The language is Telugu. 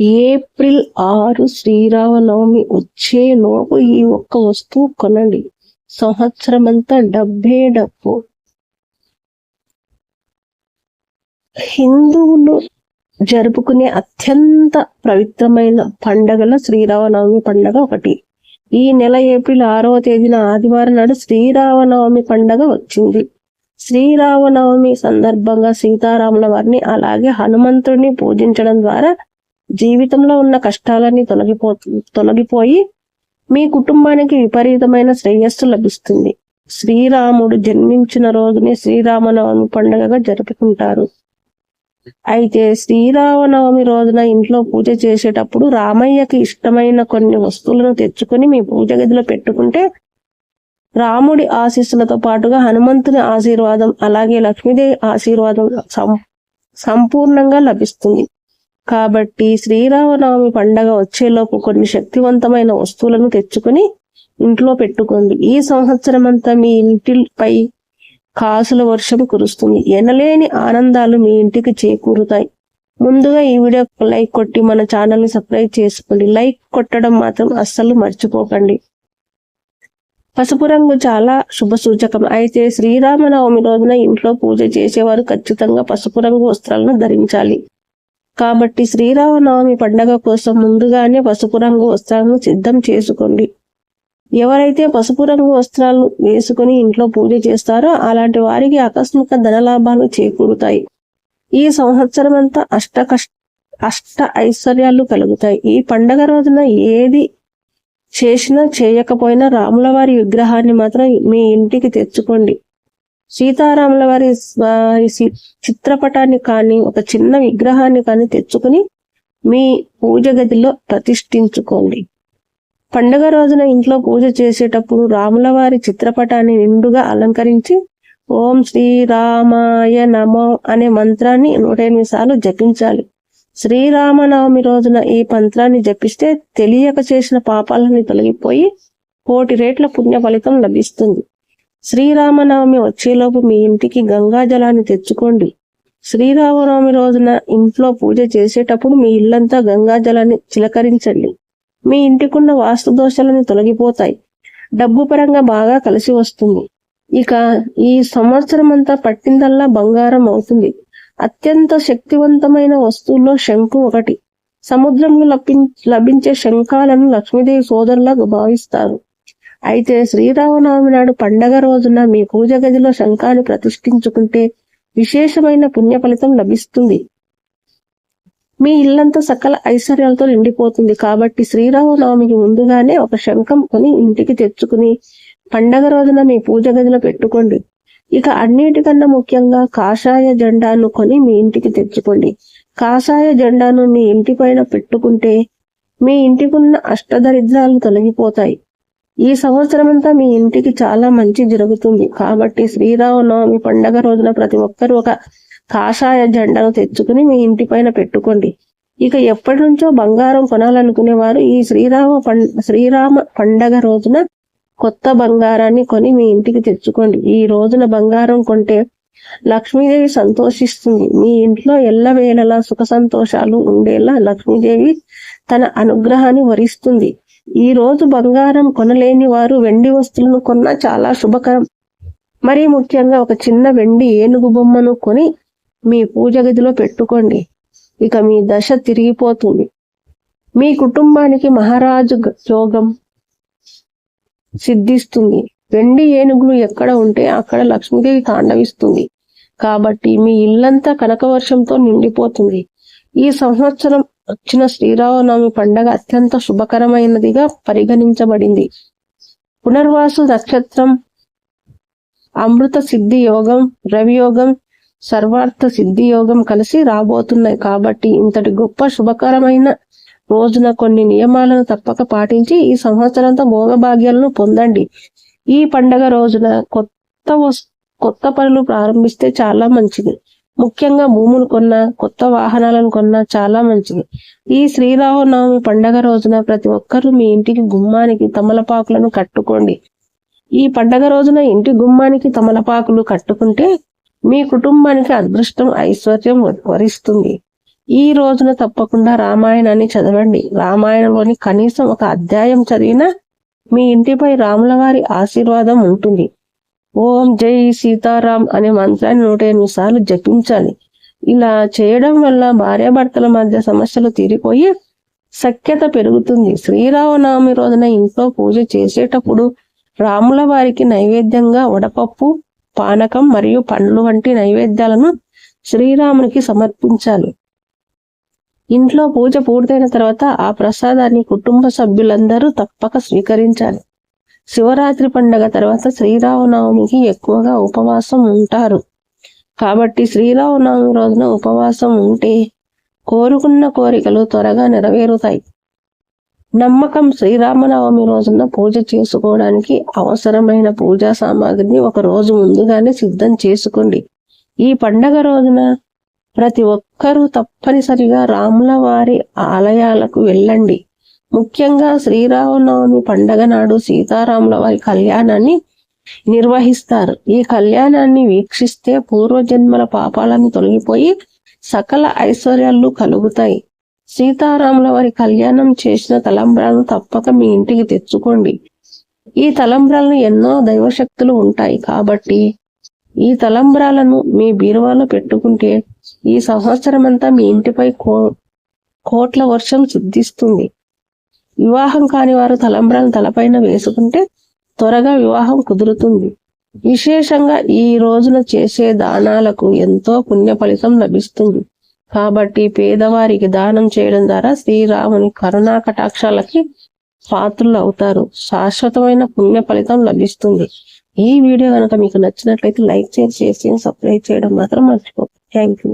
ఏప్రిల్ ఆరు శ్రీరామనవమి వచ్చేలోపు ఈ ఒక్క వస్తువు కొనండి. సంవత్సరం అంతా డబ్బే డబ్బు. హిందువులు జరుపుకునే అత్యంత పవిత్రమైన పండగల శ్రీరామనవమి పండగ ఒకటి. ఈ నెల ఏప్రిల్ ఆరవ తేదీన ఆదివారం నాడు శ్రీరామనవమి పండగ వచ్చింది. శ్రీరామనవమి సందర్భంగా సీతారాముల వారిని అలాగే హనుమంతుడిని పూజించడం ద్వారా జీవితంలో ఉన్న కష్టాలన్నీ తొలగిపో తొలగిపోయి మీ కుటుంబానికి విపరీతమైన శ్రేయస్సు లభిస్తుంది. శ్రీరాముడు జన్మించిన రోజునే శ్రీరామనవమి పండుగగా జరుపుకుంటారు. అయితే శ్రీరామనవమి రోజున ఇంట్లో పూజ చేసేటప్పుడు రామయ్యకి ఇష్టమైన కొన్ని వస్తువులను తెచ్చుకొని మీ పూజ గదిలో పెట్టుకుంటే రాముడి ఆశీస్సులతో పాటుగా హనుమంతుని ఆశీర్వాదం అలాగే లక్ష్మీదేవి ఆశీర్వాదం సం- సంపూర్ణంగా లభిస్తుంది. కాబట్టి శ్రీరామనవమి పండగ వచ్చేలోపు కొన్ని శక్తివంతమైన వస్తువులను తెచ్చుకొని ఇంట్లో పెట్టుకోండి. ఈ సంవత్సరం అంతా మీ ఇంటిపై కాసుల వర్షం కురుస్తుంది. ఎనలేని ఆనందాలు మీ ఇంటికి చేకూరుతాయి. ముందుగా ఈ వీడియో లైక్ కొట్టి మన ఛానల్ని సబ్స్క్రైబ్ చేసుకోండి. లైక్ కొట్టడం మాత్రం అస్సలు మర్చిపోకండి. పసుపు రంగు చాలా శుభ సూచకం. అయితే శ్రీరామనవమి రోజున ఇంట్లో పూజ చేసేవారు ఖచ్చితంగా పసుపు రంగు వస్త్రాలను ధరించాలి. కాబట్టి శ్రీరామనవమి పండగ కోసం ముందుగానే పసుపు రంగు వస్త్రాలను సిద్ధం చేసుకోండి. ఎవరైతే పసుపు రంగు వస్త్రాలు వేసుకుని ఇంట్లో పూజ చేస్తారో అలాంటి వారికి ఆకస్మిక ధనలాభాలు చేకూరుతాయి. ఈ సంవత్సరం అంతా అష్ట కష్ట అష్ట ఐశ్వర్యాలు కలుగుతాయి. ఈ పండగ రోజున ఏది చేసినా చేయకపోయినా రాముల వారి విగ్రహాన్ని మాత్రం మీ ఇంటికి తెచ్చుకోండి. సీతారాముల వారి వారి చిత్రపటాన్ని కానీ ఒక చిన్న విగ్రహాన్ని కానీ తెచ్చుకుని మీ పూజ గదిలో ప్రతిష్ఠించుకోండి. పండుగ రోజున ఇంట్లో పూజ చేసేటప్పుడు రాముల వారి చిత్రపటాన్ని నిండుగా అలంకరించి ఓం శ్రీరామాయ నమో అనే మంత్రాన్ని నూట ఎనిమిది సార్లు జపించాలి. శ్రీరామనవమి రోజున ఈ మంత్రాన్ని జపిస్తే తెలియక చేసిన పాపాలని తొలగిపోయి కోటి రేట్ల పుణ్య ఫలితం లభిస్తుంది. శ్రీరామనవమి వచ్చేలోపు మీ ఇంటికి గంగా జలాన్ని తెచ్చుకోండి. శ్రీరామనవమి రోజున ఇంట్లో పూజ చేసేటప్పుడు మీ ఇల్లంతా గంగా జలాన్ని చిలకరించండి. మీ ఇంటికున్న వాస్తు దోషాలను తొలగిపోతాయి. డబ్బు పరంగా బాగా కలిసి వస్తుంది. ఇక ఈ సంవత్సరం అంతా పట్టిందల్లా బంగారం అవుతుంది. అత్యంత శక్తివంతమైన వస్తువుల్లో శంకు ఒకటి. సముద్రంలో లభించే శంఖాలను లక్ష్మీదేవి సోదరులకు భావిస్తారు. అయితే శ్రీరామనవమి నాడు పండగ రోజున మీ పూజ గదిలో శంఖాన్ని ప్రతిష్ఠించుకుంటే విశేషమైన పుణ్య ఫలితం లభిస్తుంది. మీ ఇల్లంతా సకల ఐశ్వర్యాలతో నిండిపోతుంది. కాబట్టి శ్రీరామనవమికి ముందుగానే ఒక శంఖం కొని ఇంటికి తెచ్చుకుని పండగ రోజున మీ పూజ గదిలో పెట్టుకోండి. ఇక అన్నిటికన్నా ముఖ్యంగా కాషాయ జెండాను కొని మీ ఇంటికి తెచ్చుకోండి. కాషాయ జెండాను మీ ఇంటి పైన పెట్టుకుంటే మీ ఇంటికున్న అష్టదరిద్రాలు తొలగిపోతాయి. ఈ సంవత్సరం అంతా మీ ఇంటికి చాలా మంచి జరుగుతుంది. కాబట్టి శ్రీరామనవమి పండగ రోజున ప్రతి ఒక్కరూ ఒక కాషాయ జెండాను తెచ్చుకుని మీ ఇంటి పైన పెట్టుకోండి. ఇక ఎప్పటి నుంచో బంగారం కొనాలనుకునే వారు ఈ శ్రీరామ పం శ్రీరామ పండగ రోజున కొత్త బంగారాన్ని కొని మీ ఇంటికి తెచ్చుకోండి. ఈ రోజున బంగారం కొంటే లక్ష్మీదేవి సంతోషిస్తుంది. మీ ఇంట్లో ఎల్లవేళలా సుఖ సంతోషాలు ఉండేలా లక్ష్మీదేవి తన అనుగ్రహాన్ని వరిస్తుంది. ఈ రోజు బంగారం కొనలేని వారు వెండి వస్తువులను కొన్నా చాలా శుభకరం. మరీ ముఖ్యంగా ఒక చిన్న వెండి ఏనుగు బొమ్మను కొని మీ పూజ గదిలో పెట్టుకోండి. ఇక మీ దశ తిరిగిపోతుంది. మీ కుటుంబానికి మహారాజు యోగం సిద్ధిస్తుంది. వెండి ఏనుగులు ఎక్కడ ఉంటే అక్కడ లక్ష్మీదేవి తాండవిస్తుంది. కాబట్టి మీ ఇల్లంతా కనకవర్షంతో నిండిపోతుంది. ఈ సంవత్సరం వచ్చిన శ్రీరామనవమి పండగ అత్యంత శుభకరమైనదిగా పరిగణించబడింది. పునర్వాసు నక్షత్రం అమృత సిద్ధి యోగం రవియోగం సర్వార్థ సిద్ధి యోగం కలిసి రాబోతున్నాయి. కాబట్టి ఇంతటి గొప్ప శుభకరమైన రోజున కొన్ని నియమాలను తప్పక పాటించి ఈ సంవత్సరంతో భోగభాగ్యాలను పొందండి. ఈ పండగ రోజున కొత్త వస్- కొత్త పనులు ప్రారంభిస్తే చాలా మంచిది. ముఖ్యంగా భూములు కొన్నా కొత్త వాహనాలను కొన్నా చాలా మంచిది. ఈ శ్రీరామనవమి పండగ రోజున ప్రతి ఒక్కరూ మీ ఇంటికి గుమ్మానికి తమలపాకులను కట్టుకోండి. ఈ పండగ రోజున ఇంటి గుమ్మానికి తమలపాకులు కట్టుకుంటే మీ కుటుంబానికి అదృష్టం ఐశ్వర్యం వరిస్తుంది. ఈ రోజున తప్పకుండా రామాయణాన్ని చదవండి. రామాయణంలోని కనీసం ఒక అధ్యాయం చదివినా మీ ఇంటిపై రాముల వారి ఆశీర్వాదం ఉంటుంది. ఓం జై సీతారాం అనే మంత్రాన్ని నూట ఎనిమిది సార్లు జపించాలి. ఇలా చేయడం వల్ల భార్యాభర్తల మధ్య సమస్యలు తీరిపోయి సఖ్యత పెరుగుతుంది. శ్రీరామనవమి రోజున ఇంట్లో పూజ చేసేటప్పుడు రాముల వారికి నైవేద్యంగా వడపప్పు పానకం మరియు పండ్లు వంటి నైవేద్యాలను శ్రీరామునికి సమర్పించాలి. ఇంట్లో పూజ పూర్తయిన తర్వాత ఆ ప్రసాదాన్ని కుటుంబ సభ్యులందరూ తప్పక స్వీకరించాలి. శివరాత్రి పండగ తర్వాత శ్రీరామనవమికి ఎక్కువగా ఉపవాసం ఉంటారు. కాబట్టి శ్రీరామనవమి రోజున ఉపవాసం ఉంటే కోరుకున్న కోరికలు త్వరగా నెరవేరుతాయి. నమ్మకం శ్రీరామనవమి రోజున పూజ చేసుకోవడానికి అవసరమైన పూజా సామాగ్రిని ఒక రోజు ముందుగానే సిద్ధం చేసుకోండి. ఈ పండగ రోజున ప్రతి ఒక్కరూ తప్పనిసరిగా రాముల వారి ఆలయాలకు వెళ్ళండి. ముఖ్యంగా శ్రీరామనవమి పండగ నాడు సీతారాముల వారి కళ్యాణాన్ని నిర్వహిస్తారు. ఈ కళ్యాణాన్ని వీక్షిస్తే పూర్వజన్మల పాపాలను తొలగిపోయి సకల ఐశ్వర్యాలు కలుగుతాయి. సీతారాముల వారి కళ్యాణం చేసిన తలంబ్రాలను తప్పక మీ ఇంటికి తెచ్చుకోండి. ఈ తలంబ్రాలను ఎన్నో దైవశక్తులు ఉంటాయి కాబట్టి ఈ తలంబ్రాలను మీ బీరువాలో పెట్టుకుంటే ఈ సంవత్సరం అంతా మీ ఇంటిపై కో కోట్ల వర్షం సిద్ధిస్తుంది. వివాహం కాని వారు తలంబ్రాలను తలపైన వేసుకుంటే త్వరగా వివాహం కుదురుతుంది. విశేషంగా ఈ రోజున చేసే దానాలకు ఎంతో పుణ్య ఫలితం లభిస్తుంది. కాబట్టి పేదవారికి దానం చేయడం ద్వారా శ్రీరాముని కరుణా కటాక్షాలకి పాత్రులు అవుతారు. శాశ్వతమైన పుణ్య ఫలితం లభిస్తుంది. ఈ వీడియో కనుక మీకు నచ్చినట్లయితే లైక్ చేసి సబ్స్క్రైబ్ చేయడం మాత్రం మర్చిపోకండి. Thank you.